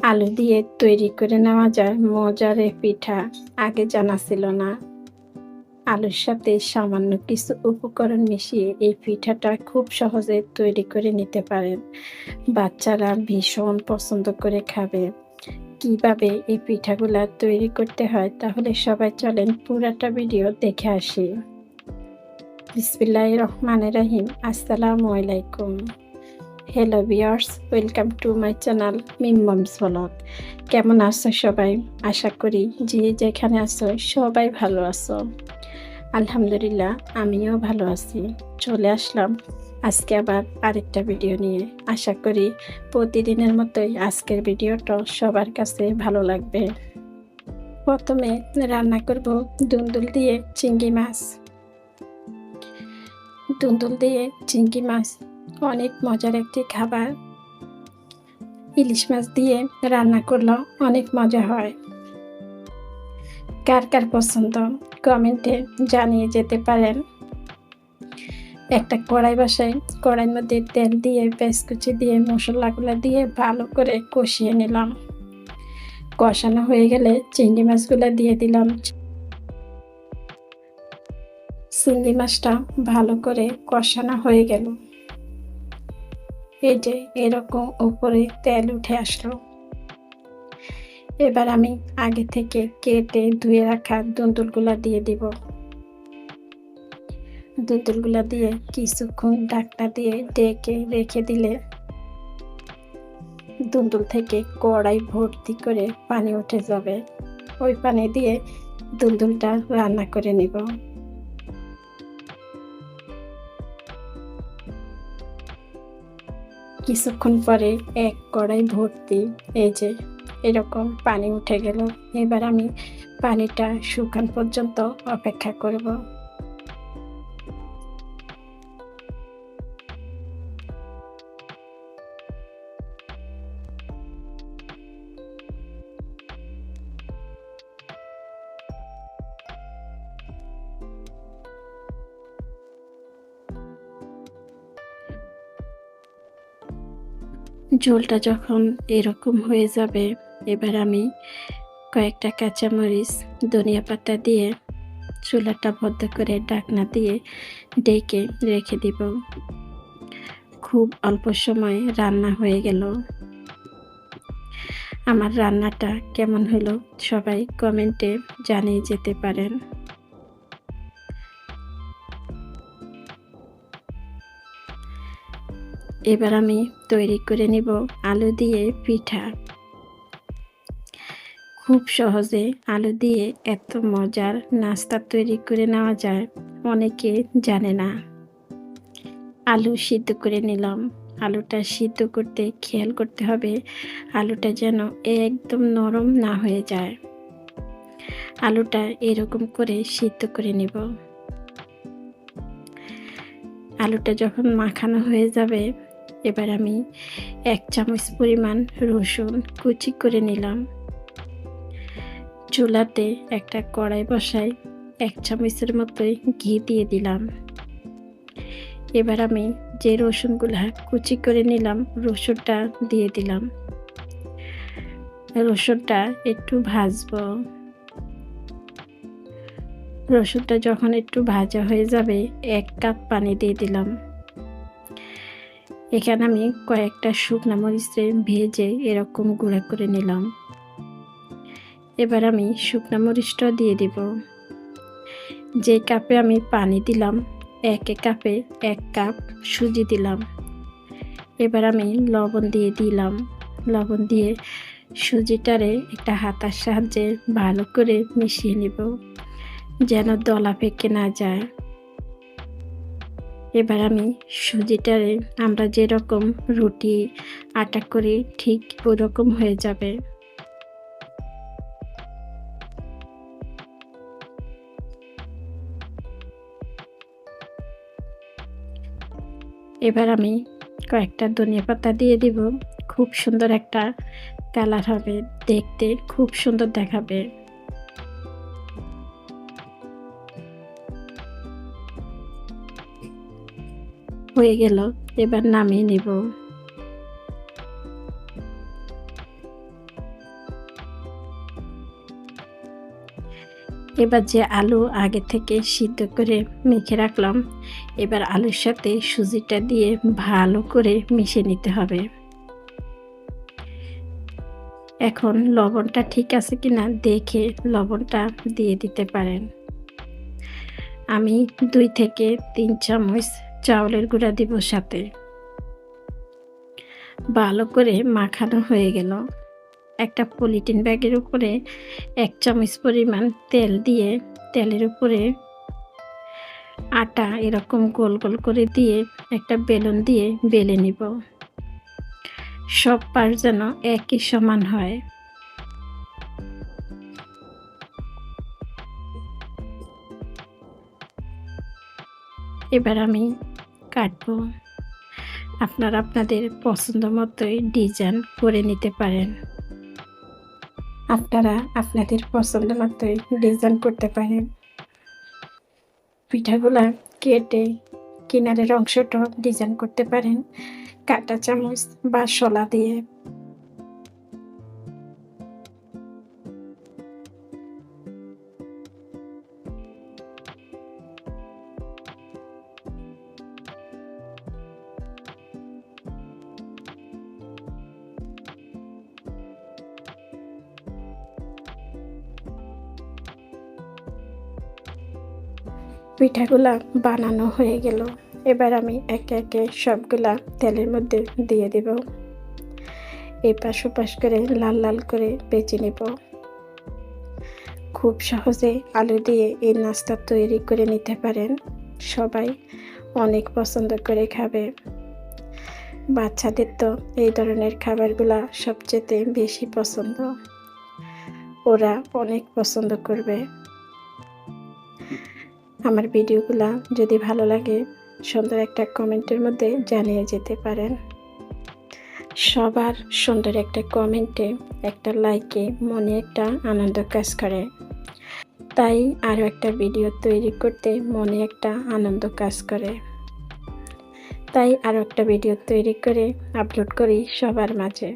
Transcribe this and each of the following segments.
আলু দিয়ে তৈরি করে নেওয়া যায়। মজার পিঠা আগে জানা ছিল না। আলুর সাথে সামান্য কিছু উপকরণ মিশিয়ে এই পিঠাটা খুব সহজে তৈরি করে নিতে পারেন। বাচ্চারা ভীষণ পছন্দ করে খাবে। কীভাবে এই পিঠাগুলা তৈরি করতে হয় তাহলে সবাই চলেন পুরাটা ভিডিও দেখে আসি। বিসমিল্লাহ রহমানের রাহিম। আসসালামু আলাইকুম। Hello viewers welcome to my channel মিমমস blog কেমন আছো সবাই? আশা করি যে যেখানে আছো সবাই ভালো আছো। আলহামদুলিল্লাহ, আমিও ভালো আছি। চলে আসলাম আজকে আবার আরেকটা ভিডিও নিয়ে। আশা করি প্রতিদিনের মতোই আজকের ভিডিওটা সবার কাছে ভালো লাগবে। প্রথমে রান্না করব দুন্দুল দিয়ে চিংড়ি মাছ। দুন্দুল দিয়ে চিংড়ি মাছ অনেক মজার একটি খাবার। ইলিশ মাছ দিয়ে রান্না করলেও অনেক মজা হয়। কার কার পছন্দ? কমেন্টে জানিয়ে যেতে পারেন। একটা কড়াই বসাই, কড়াইয়ের মধ্যে তেল দিয়ে কুচি দিয়ে, মশলাগুলো দিয়ে ভালো করে কষিয়ে নিলাম। কষানো হয়ে গেলে চিংড়ি মাছগুলো দিয়ে দিলাম। চিংড়ি মাছটা ভালো করে কষানো হয়ে গেল। এই যে এরকম উপরে তেল উঠে আসলো। এবার আমি আগে থেকে কেটে ধুয়ে রাখা দুন্দুলগুলা দিয়ে দিব। দুন্দুলগুলা দিয়ে কিছুক্ষণ ডাকটা দিয়ে ডেকে রেখে দিলে দুন্দুল থেকে কড়াই ভর্তি করে পানি উঠে যাবে। ওই পানি দিয়ে দুন্দুলটা রান্না করে নিব। কিছুক্ষণ পরে এক কড়াই ভর্তি, এই যে এরকম পানি উঠে গেল। এবার আমি পানিটা শুকান পর্যন্ত অপেক্ষা করব। ঝোলটা যখন এরকম হয়ে যাবে, এবার আমি কয়েকটা কাঁচামরিচ, ধনিয়া পাতা দিয়ে চুলাটা বদ্ধ করে ডাকনা দিয়ে ডেকে রেখে দিব। খুব অল্প সময় রান্না হয়ে গেল। আমার রান্নাটা কেমন হলো সবাই কমেন্টে জানিয়ে যেতে পারেন। এবার আমি তৈরি করে নিব আলু দিয়ে পিঠা। খুব সহজে আলু দিয়ে এত মজার নাস্তা তৈরি করে নেওয়া যায়, অনেকে জানে না। আলু সিদ্ধ করে নিলাম। আলুটা সিদ্ধ করতে খেয়াল করতে হবে, আলুটা যেন একদম নরম না হয়ে যায়। আলুটা এরকম করে সিদ্ধ করে নিব। আলুটা যখন মাখানো হয়ে যাবে এবার আমি এক চামচ পরিমাণ রসুন কুচি করে নিলাম। চুলাতে একটা কড়াই বসাই এক চামচের মতোই ঘি দিয়ে দিলাম। এবার আমি যে রসুনগুলা কুচি করে নিলাম, রসুনটা দিয়ে দিলাম। রসুনটা একটু ভাজবো। রসুনটা যখন একটু ভাজা হয়ে যাবে, এক কাপ পানি দিয়ে দিলাম। এখানে আমি কয়েকটা শুকনা মরিচে ভেজে এরকম গুঁড়া করে নিলাম। এবার আমি শুকনা মরিচটা দিয়ে দিব। যে কাপে আমি পানি দিলাম, এক কাপে এক কাপ সুজি দিলাম। এবার আমি লবণ দিয়ে দিলাম। লবণ দিয়ে সুজিটারে একটা হাতার সাহায্যে ভালো করে মিশিয়ে নিব, যেন দলা ফেঁকে না যায়। এবার আমি সুজিটারে আমরা যেরকম রুটি, আটা করি ঠিক ওরকম হয়ে যাবে। এবার আমি কয়েকটা ধনিয়া পাতা দিয়ে দিব। খুব সুন্দর একটা কালার হবে, দেখতে খুব সুন্দর দেখাবে। হয়ে গেল, এবার নামিয়ে নিব। এবার যে আলু আগে থেকে সিদ্ধ করে মেখে রাখলাম, এবার আলুর সাথে সুজিটা দিয়ে ভালো করে মিশে নিতে হবে। এখন লবণটা ঠিক আছে কিনা দেখে লবণটা দিয়ে দিতে পারেন। আমি দুই থেকে তিন চামচ চাউলের গুঁড়া দিব সাথে। ভালো করে মাখানো হয়ে গেল। একটা পলিটিন ব্যাগের উপরে এক চামচ পরিমাণ তেল দিয়ে তেলের উপরে আটা এরকম গোল গোল করে দিয়ে একটা বেলুন দিয়ে বেলে নিব। সব পার যেন একই সমান হয়। এবার আমি কাটবো। আপনারা আপনাদের পছন্দ মতোই ডিজাইন করে নিতে পারেন। আপনারা আপনাদের পছন্দ মতোই ডিজাইন করতে পারেন। পিঠাগুলা কেটে কিনারের অংশটা ডিজাইন করতে পারেন। কাটা চামচ বা শলা দিয়ে পিঠাগুলা বানানো হয়ে গেল। এবার আমি একে একে সবগুলা তেলের মধ্যে দিয়ে দেব। এই পাশ করে লাল লাল করে বেছে নেব। খুব সহজে আলু দিয়ে এই নাস্তা তৈরি করে নিতে পারেন। সবাই অনেক পছন্দ করে খাবে। বাচ্চাদের তো এই ধরনের খাবারগুলা সবচেয়ে বেশি পছন্দ। ওরা অনেক পছন্দ করবে। আমার ভিডিওগুলা যদি ভালো লাগে, সুন্দর একটা কমেন্টের মধ্যে জানিয়ে যেতে পারেন। সবার সুন্দর একটা কমেন্টে, একটা লাইকে মনে একটা আনন্দ কাজ করে। তাই আরও একটা ভিডিও তৈরি করতে মনে একটা আনন্দ কাজ করে। তাই আরও একটা ভিডিও তৈরি করে আপলোড করি সবার মাঝে।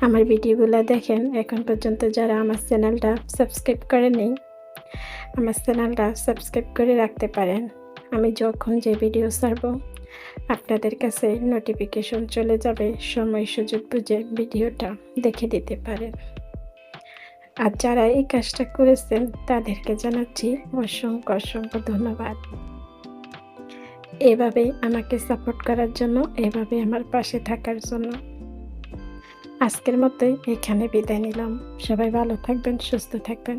আমার ভিডিওগুলো দেখেন, এখন পর্যন্ত যারা আমার চ্যানেলটা সাবস্ক্রাইব করেনি আমার চ্যানেলটা সাবস্ক্রাইব করে রাখতে পারেন। আমি যখন যে ভিডিও ছাড়ব, আপনাদের কাছে নোটিফিকেশন চলে যাবে, সময় সুযোগ বুঝে ভিডিওটা দেখে দিতে পারেন। আর যারা এই কাজটা করেছেন, তাদেরকে জানাচ্ছি অসংখ্য অসংখ্য ধন্যবাদ। এভাবে আমাকে সাপোর্ট করার জন্য এভাবে আমার পাশে থাকার জন্য। আজকের মতোই এখানে বিদায় নিলাম। সবাই ভালো থাকবেন, সুস্থ থাকবেন।